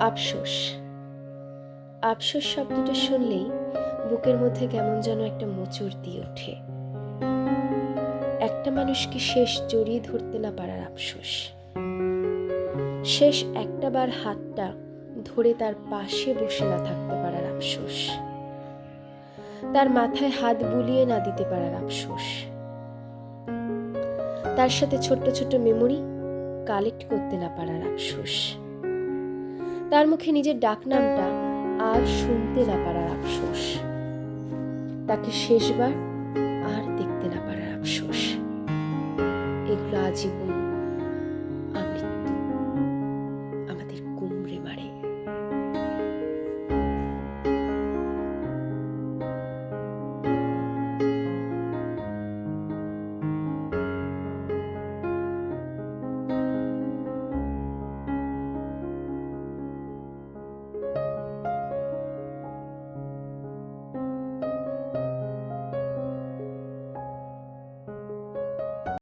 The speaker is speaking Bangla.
আফসোস। আফসোস শব্দটা শুনলেই বুকের মধ্যে কেমন যেন একটা মোচড় দিয়ে ওঠে। একটা মানুষকে শেষ জড়িয়ে ধরতে না পারার আফসোস। শেষ একটা বার হাতটা ধরে তার পাশে বসে না থাকতে পারার আফসোস। তার মাথায় হাত বুলিয়ে না দিতে পারার আফসোস। তার সাথে ছোট্ট ছোট্ট মেমোরি কালেক্ট করতে না পারার আফসোস। তার মুখে নিজের ডাকনামটা আর শুনতে না পারার আফসোস। তাকে শেষবার আর দেখতে না পারার আফসোস। এগুলো আজীবন